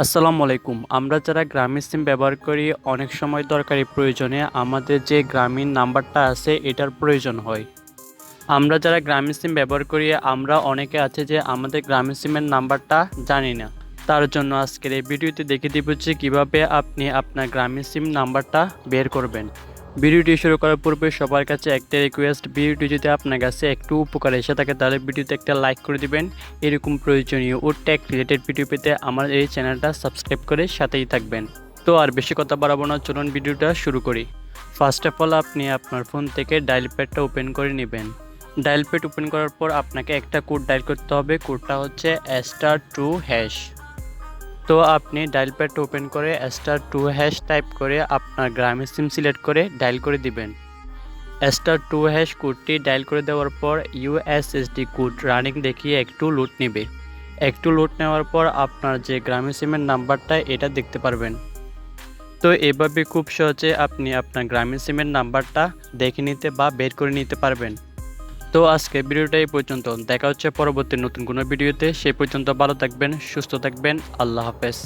আসসালামু আলাইকুম। আমরা যারা গ্রামীণ সিম ব্যবহার করি, অনেক সময় দরকারি প্রয়োজনে আমাদের যে গ্রামীণ নাম্বারটা আছে, এটার প্রয়োজন হয়। আমরা যারা গ্রামীণ সিম ব্যবহার করি, আমরা অনেকে আছে যে আমাদের গ্রামীণ সিমের নাম্বারটা জানি না। তার জন্য আজকের এই ভিডিওতে দেখে দিব যে কীভাবে আপনি আপনার গ্রামীণ সিম নাম্বারটা বের করবেন। ভিডিওটি শুরু করার পূর্বে সবার কাছে একটা রিকোয়েস্ট ভিডিওটি যদি আপনার কাছে একটু উপকার এসে থাকে, তাহলে ভিডিওতে একটা লাইক করে দিবেন। এরকম প্রয়োজনীয় ও ট্যাক রিলেটেড ভিডিও পেতে আমার এই চ্যানেলটা সাবস্ক্রাইব করে সাথেই থাকবেন। তো আর বেশি কথা বাড়াবো না, চলুন ভিডিওটা শুরু করি। ফার্স্ট অফ অল আপনি আপনার ফোন থেকে ডায়াল প্যাডটা ওপেন করে নেবেন। ডায়াল প্যাড ওপেন করার পর আপনাকে একটা কোড ডায়াল করতে হবে। কোডটা হচ্ছে স্টার টু হ্যাশ তো আপনি ডায়াল প্যাড ওপেন করে স্টার টু হ্যাশ টাইপ করে আপনার গ্রামের সিম সিলেক্ট করে ডায়াল করে দিবেন। স্টার টু হ্যাশ কোডটি ডায়াল করে দেওয়ার পর ইউএসএসডি কোড রানিং দেখিয়ে একটু লুট নেবে। একটু লুট নেওয়ার পর আপনার যে গ্রামীণ সিমের নাম্বারটা এটা দেখতে পারবেন। তো এভাবে খুব সহজে আপনি আপনার গ্রামীণ সিমের নাম্বারটা দেখে নিতে বা বের করে নিতে পারবেন। তো আজকে ভিডিওটা এই পর্যন্ত। দেখা হচ্ছে পরবর্তী নতুন কোনো ভিডিওতে। সেই পর্যন্ত ভালো থাকবেন, সুস্থ থাকবেন। আল্লাহ হাফেজ।